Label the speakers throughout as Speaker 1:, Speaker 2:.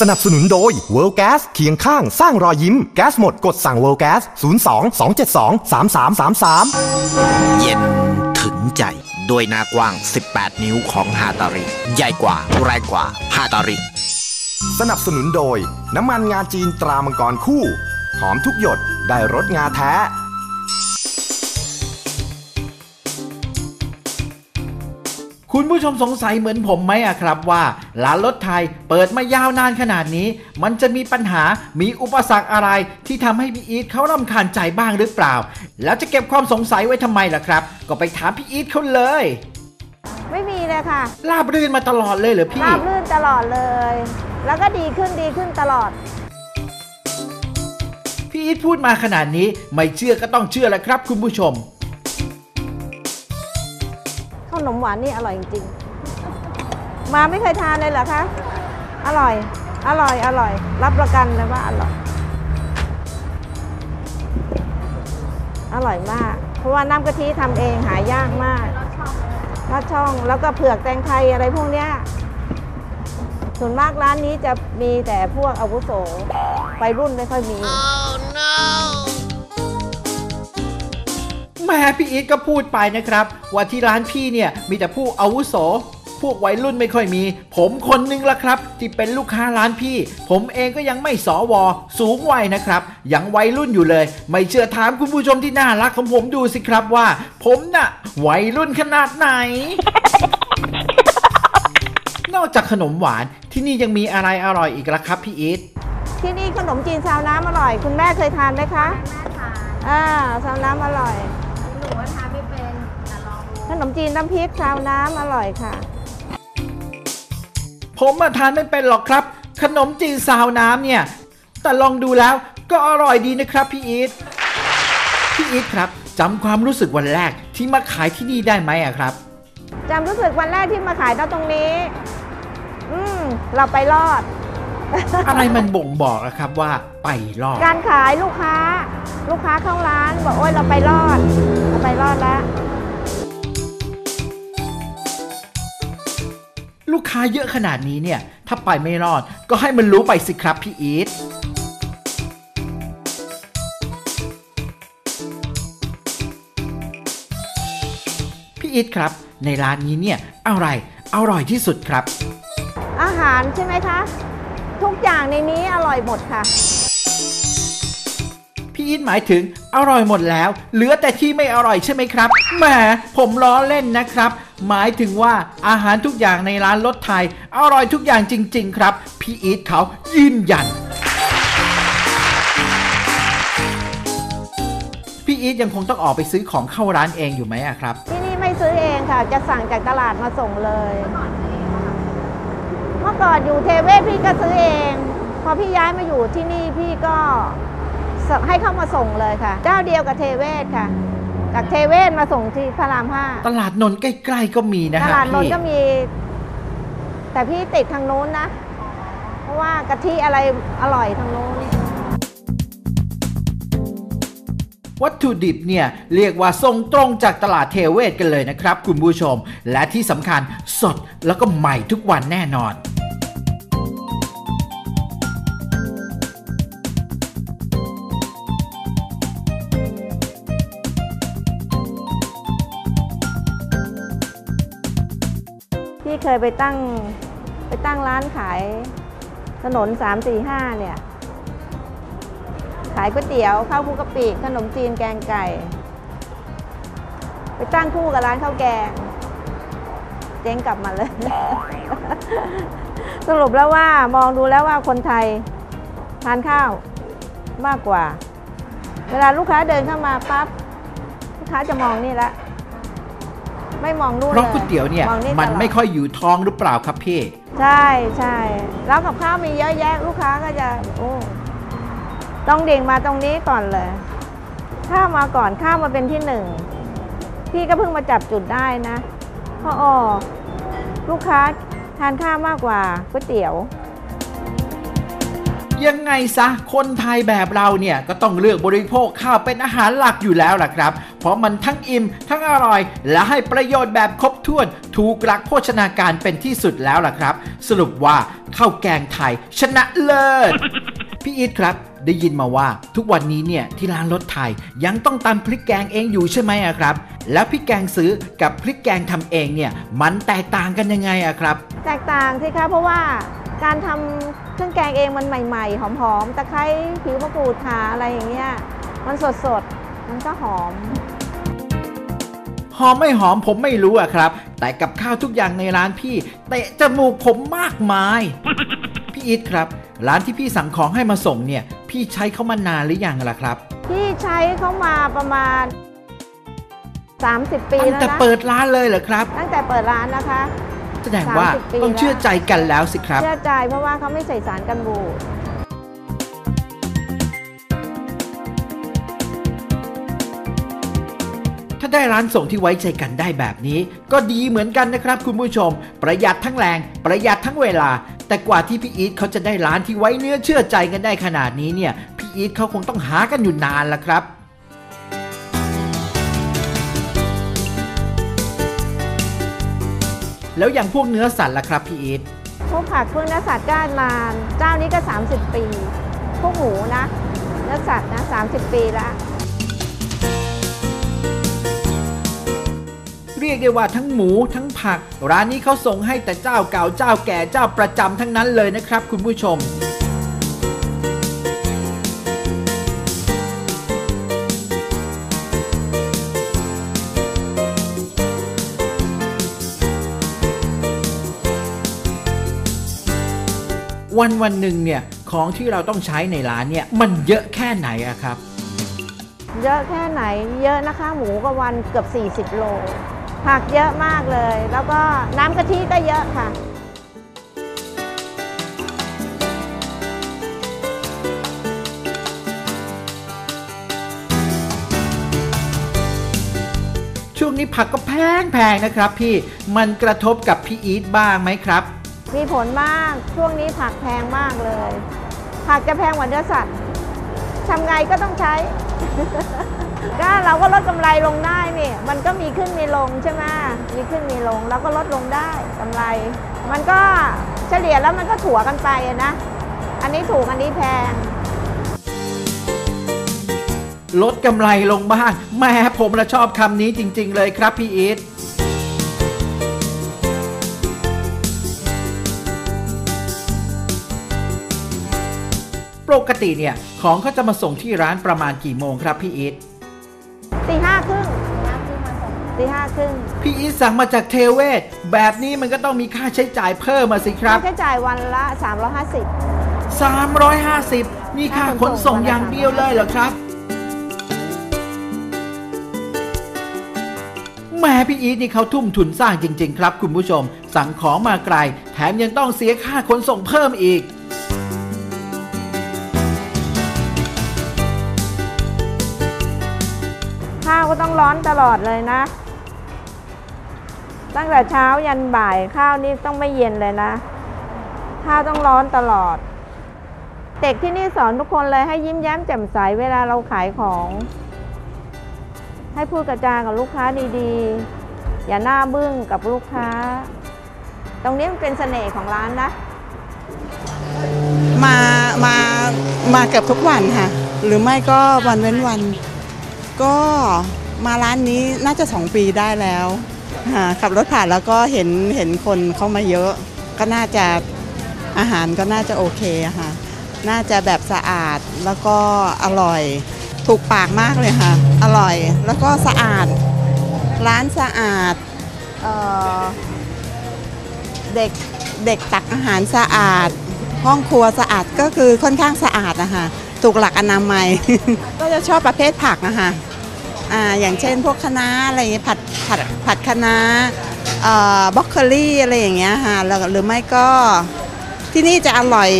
Speaker 1: สนับสนุนโดย World Gas เคียงข้างสร้างรอยยิ้ม แก๊สหมดกดสั่ง World Gas 02 272 3333
Speaker 2: เย็นถึงใจด้วยหน้ากว้าง 18 นิ้วของฮาตาริ ใหญ่กว่าแรงกว่าฮาตาริ
Speaker 1: สนับสนุนโดย น้ำมันงาจีนตรามังกรคู่ หอมทุกหยดได้รสงาแท้
Speaker 3: คุณผู้ชมสงสัยเหมือนผมไหมอะครับว่าร้านรถไทยเปิดมายาวนานขนาดนี้ มันจะมีปัญหามีอุปสรรคอะไร ที่ทำให้พี่อีทเขารำคาญใจบ้างหรือเปล่า แล้วจะเก็บความสงสัยไว้ทำไมล่ะครับ ก็ไปถามพี่อีทเขาเลย
Speaker 4: ไม่มีเลยค่ะ
Speaker 3: ราบรื่นมาตลอดเลยเหรอพี่
Speaker 4: ราบรื่นตลอดเลย แล้วก็ดีขึ้นดีขึ้นตลอด
Speaker 3: พี่อีทพูดมาขนาดนี้ไม่เชื่อก็ต้องเชื่อแหละครับ คุณผู้ชม
Speaker 4: ข้าวห นมหวานนี่อร่อยจริงๆ มาไม่เคยทานเลยเหรอคะ อร่อย อร่อย อร่อย รับประกันเลยว่าอร่อย อร่อยมาก เพราะว่าน้ำกะทิทำเองหายากมากลอดช่อง แล้วก็เผือกแตงไทยอะไรพวกเนี้ย ส่วนมากร้านนี้จะมีแต่พวกอาวุโสไปรุ่นไม่ค่อยมี
Speaker 3: แม่พี่อีทก็พูดไปนะครับ ว่าที่ร้านพี่เนี่ยมีแต่ผู้อาวุโส พวกวัยรุ่นไม่ค่อยมี ผมคนนึงละครับ ที่เป็นลูกค้าร้านพี่ ผมเองก็ยังไม่สอวอสูงวัยนะครับ ยังวัยรุ่นอยู่เลย ไม่เชื่อถามคุณผู้ชมที่น่ารักของผมดูสิครับว่า ผมน่ะวัยรุ่นขนาดไหน นอกจากขนมหวานที่นี่ยังมีอะไรอร่อยอีกละครับพี่อีท
Speaker 4: ที่นี่ขนมจีนซาวน้ำอร่อย คุณแม่เคยทานไหมคะ
Speaker 5: แม่ทาน
Speaker 4: อ่าซาวน้ำอร่อย
Speaker 5: ห นูว่าทานไม่เป็นแต่ลองดู
Speaker 4: ขนมจีนน้ำพริกซาวน้ำอร่อยค่ะ
Speaker 3: ผมมาทานไม่เป็นหรอกครับ ขนมจีนซาวน้ำเนี่ย แต่ลองดูแล้วก็อร่อยดีนะครับพี่อีทพี่อีทครับจำความรู้สึกวันแรกที่มาขายที่นี่ได้ไหมอะครับ
Speaker 4: จำรู้สึกวันแรกที่มาขายตรงนี้ อืมเราไปรอด
Speaker 3: อะไรมันบ่งบอกอะครับว่าไปรอด
Speaker 4: การขายลูกค้า ลูกค้าเข้าร้านบอกโอ้ยเราไปรอดเราไปรอดแล้ว
Speaker 3: ลูกค้าเยอะขนาดนี้เนี่ย ถ้าไปไม่รอดก็ให้มันรู้ไปสิครับพี่อีทพี่อีทครับ ในร้านนี้เนี่ยอะไรอร่อยที่สุดครับ
Speaker 4: อาหารใช่ไหมคะ ทุกอย่างในนี้อร่อยหมดค่ะ
Speaker 3: พี่อีทหมายถึงอร่อยหมดแล้ว เหลือแต่ที่ไม่อร่อยใช่ไหมครับแหมผมล้อเล่นนะครับ หมายถึงว่าอาหารทุกอย่างในร้านรถไทย อร่อยทุกอย่างจริง ๆ ครับ พี่อีทเขายืนยันพี่อีทยังคงต้องออกไปซื้อของเข้าร้านเองอยู่ไหมอะครับ
Speaker 4: ที่นี่ไม่ซื้อเองค่ะ จะสั่งจากตลาดมาส่งเลย เมื่อก่อนอยู่เทเวศพี่ก็ซื้อเอง พอพี่ย้ายมาอยู่ที่นี่พี่ก็ ให้เข้ามาส่งเลยค่ะ เจ้าเดียวกับเทเวศค่ะ จากเทเวศมาส่งที่พระรามห้า
Speaker 3: ตลาดนนท์ใกล้ๆก็มีนะ
Speaker 4: ต
Speaker 3: ฮะ
Speaker 4: ลาดนน
Speaker 3: พี่
Speaker 4: ท์ก็มี แต่พี่ติดทางโน้นนะ เพราะว่ากะทิอะไรอร่อยทางโน้น
Speaker 3: วัตถุดิบเนี่ยเรียกว่าส่งตรงจากตลาดเทเวศกันเลยนะครับ คุณผู้ชม และที่สำคัญสดแล้วก็ใหม่ทุกวันแน่นอน
Speaker 4: เคยไปตั้งไปตั้งร้านขายถนนสามสี่ห้าเนี่ย ขายก๋วยเตี๋ยวข้าวคุกกะปิขนมจีนแกงไก่ ไปตั้งคู่กับร้านข้าวแกง เจ๊งกลับมาเลย สรุปแล้วว่ามองดูแล้วว่าคนไทยทานข้าวมากกว่า เวลาลูกค้าเดินเข้ามาปั๊บลูกค้าจะมองนี่ละ ไม่มองนู่น
Speaker 3: เพราะ
Speaker 4: ล
Speaker 3: ก๋วยเตี๋ยวเนี่ย
Speaker 4: มอง
Speaker 3: มัน
Speaker 4: ตลอด
Speaker 3: ไม่ค่อยอยู่ท้องหรือเปล่าครับพี่
Speaker 4: ใช่ใช่แล้วกับข้าวมีเยอะแยะลูกค้าก็จะโอ้ต้องเด่งมาตรงนี้ก่อนเลย ข้าวมาก่อนข้าวมาเป็นที่หนึ่งพี่ก็เพิ่งมาจับจุดได้นะเพราะอ๋อลูกค้าทานข้าวมากกว่าก๋วยเตี๋ยว
Speaker 3: ยังไงซะ คนไทยแบบเราเนี่ยก็ต้องเลือกบริโภคข้าวเป็นอาหารหลักอยู่แล้วล่ะครับ เพราะมันทั้งอิ่มทั้งอร่อย และให้ประโยชน์แบบครบถ้วน ถูกหลักโภชนาการเป็นที่สุดแล้วล่ะครับ สรุปว่าข้าวแกงไทย ชนะเลิศพี่อีทครับได้ยินมาว่าทุกวันนี้เนี่ยที่ร้านรถไทยยังต้องตำพริกแกงเองอยู่ใช่ไหมอะครับ แล้วพริกแกงซื้อกับพริกแกงทำเองเนี่ยมันแตกต่างกันยังไงอะครับ
Speaker 4: แตกต่างสิคะเพราะว่า การทำเครื่องแกงเองมันใหม่ ๆ หอมๆตะไคร้ผิวมะกรูดขาอะไรอย่างเงี้ยมันสดๆมันก็หอม
Speaker 3: หอมไม่หอมผมไม่รู้อะครับ แต่กับข้าวทุกอย่างในร้านพี่เตะจมูกผมมากมาย พี่อีทครับ ร้านที่พี่สั่งของให้มาส่งเนี่ย พี่ใช้เขามานานหรือยังล่ะครับ
Speaker 4: ที่ใช้เขามาประมาณ 30 ปี
Speaker 3: ตั้ง
Speaker 4: แล้ว
Speaker 3: แต่
Speaker 4: นะ
Speaker 3: เปิดร้านเลยเหรอครับ
Speaker 4: ตั้งแต่เปิดร้านนะคะ
Speaker 3: แสดงว่า
Speaker 4: 30ปี
Speaker 3: ต้อง
Speaker 4: แล้ว
Speaker 3: เชื่อใจกันแล้วสิครับ
Speaker 4: เชื่อใจเพราะว่าเขาไม่ใส่สารกันบูด
Speaker 3: ถ้าได้ร้านส่งที่ไว้ใจกันได้แบบนี้ ก็ดีเหมือนกันนะครับคุณผู้ชม ประหยัดทั้งแรง ประหยัดทั้งเวลา แต่กว่าที่พี่อีทเขาจะได้ร้านที่ไว้เนื้อเชื่อใจกันได้ขนาดนี้เนี่ยพี่อีทเขาคงต้องหากันอยู่นานละครับ แล้วอย่างพวกเนื้อสัตว์ล่ะครับพี่อีท
Speaker 4: พวกผักพวกเนื้อสัตว์ก้านมาเจ้านี้ก็ 30 ปี พวกหมูนะเนื้อสัตว์นะ30 ปีแล้ว
Speaker 3: เรียกได้ว่าทั้งหมูทั้งผัก ร้านนี้เขาส่งให้แต่เจ้าเก่าเจ้าแก่เจ้าประจำทั้งนั้นเลยนะครับคุณผู้ชม วันวันหนึ่งเนี่ยของที่เราต้องใช้ในร้านเนี่ยมันเยอะแค่ไหนอะครับ
Speaker 4: เยอะแค่ไหนเยอะนะคะ หมูก็วันเกือบ 40 โล ผักเยอะมากเลย แล้วก็น้ำกะทิก็เยอะค่ะ
Speaker 3: ช่วงนี้ผักก็แพงแพงนะครับพี่ มันกระทบกับพี่อีทบ้างไหมครับ
Speaker 4: มีผลมากช่วงนี้ผักแพงมากเลย ผักจะแพงกว่าเนื้อสัตว์ทำไงก็ต้องใช้ ก็เราก็ลดกำไรลงได้นี่ มันก็มีขึ้นมีลงใช่ไหมมีขึ้นมีลงเราก็ลดลงได้กำไร มันก็เฉลี่ยแล้วมันก็ถัวกันไปนะ อันนี้ถูกอันนี้แพง
Speaker 3: ลดกำไรลงบ้างแม่ผมละชอบคำนี้จริง ๆ เลยครับพี่อีท ปกติเนี่ยของเขาจะมาส่งที่ร้านประมาณกี่โมงครับพี่อีท
Speaker 4: ตีห้าครึ่ง
Speaker 5: น้ำที่มาส่ง
Speaker 4: ตีห้าครึ่ง
Speaker 3: พี่อีทสั่งมาจากเทเวศ แบบนี้มันก็ต้องมีค่าใช้จ่ายเพิ่มมาสิครับ
Speaker 4: ค่าใช้จ่ายวันละ 350
Speaker 3: 350 นี่ค่าขนส่งอย่างเดียวเลยเหรอครับแหม่พี่อีทนี่เขาทุ่มทุนสร้างจริง ๆ ครับ คุณผู้ชม สั่งของมาไกล แถมยังต้องเสียค่าขนส่งเพิ่มอีก
Speaker 4: ข้าวก็ต้องร้อนตลอดเลยนะ ตั้งแต่เช้ายันบ่ายข้าวนี่ต้องไม่เย็นเลยนะ ข้าวต้องร้อนตลอด เด็กที่นี่สอนทุกคนเลยให้ยิ้มแย้มแจ่มใสเวลาเราขายของ ให้พูดกระจากับลูกค้าดีๆ อย่าหน้าบึ้งกับลูกค้า ตรงนี้มันเป็นเสน่ห์ของร้านนะ
Speaker 6: มา มา มาเกือบทุกวันค่ะ หรือไม่ก็วันเว้นวัน ก็มาร้านนี้น่าจะสองปีได้แล้วขับรถผ่านแล้วก็เห็นเห็นคนเข้ามาเยอะ ก็น่าจะอาหารก็น่าจะโอเคอะค่ะ น่าจะแบบสะอาดแล้วก็อร่อย ถูกปากมากเลยค่ะ อร่อยแล้วก็สะอาด ร้านสะอาดเออเด็กเด็กตักอาหารสะอาด ห้องครัวสะอาดก็คือค่อนข้างสะอาดนะคะ ถูกหลักอนามัย ก็จะชอบประเภทผักนะคะอ่าอย่างเช่นพวกคะน้าอะไรอย่างเงี้ยผัดผัดผัดคะน้าเอ่อบล็อกโคลี่อะไรอย่างเงี้ยค่ะแล้วหรือไม่ก็ที่นี่จะอร่อย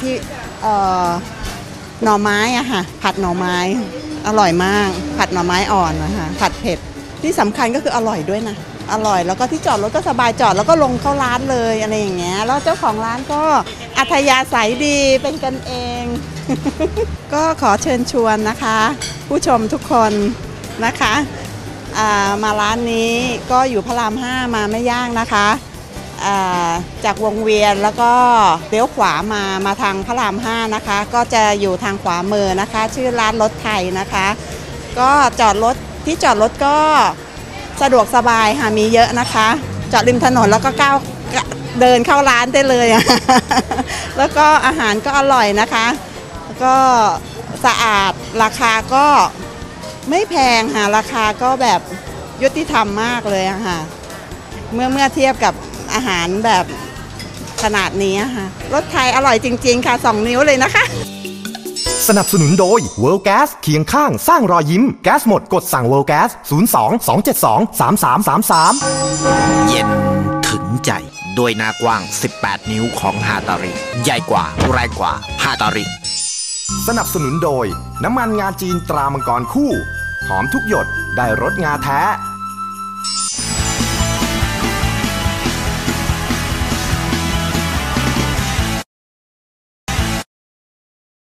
Speaker 6: ที่เอ่อหน่อไม้อะค่ะผัดหน่อไม้อร่อยมาก ผัดหน่อไม้อ่อนนะคะผัดเผ็ดที่สำคัญก็คืออร่อยด้วยนะอร่อยแล้วก็ที่จอดรถก็สบายจอดแล้วก็ลงเข้าร้านเลยอะไรอย่างเงี้ยแล้วเจ้าของร้านก็อัธยาศัยดีเป็นกันเอง ก็ขอเชิญชวนนะคะ ผู้ชมทุกคนนะคะมาร้านนี้ก็อยู่พระราม5มาไม่ย่างนะคะจากวงเวียนแล้วก็เลี้ยวขวามามาทางพระราม5นะคะ ก็จะอยู่ทางขวามือนะคะ ชื่อร้านรถไทยนะคะ ก็จอดรถที่จอดรถก็สะดวกสบายค่ะมีเยอะนะคะ จอดริมถนนแล้วก็ก้าวเดินเข้าร้านได้เลย แล้วก็อาหารก็อร่อยนะคะ ก็สะอาดราคาก็ไม่แพงค่ะราคาก็แบบยุติธรรมมากเลยอะค่ะ เมื่อเมื่อเทียบกับอาหารแบบขนาดนี้อะค่ะรสไทยอร่อยจริง ๆ ค่ะ 2 นิ้วเลยนะคะ
Speaker 1: สนับสนุนโดย World Gas เคียงข้างสร้างรอยยิ้ม แก๊สหมดกดสั่ง World Gas 02 272 3333
Speaker 2: เย็นถึงใจ ด้วยหน้ากว้าง 18 นิ้วของฮาตาริ ใหญ่กว่าแรงกว่าฮาตาริ
Speaker 1: สนับสนุนโดย น้ำมันงาจีนตรามังกรคู่ หอมทุกหยดได้รสงาแท้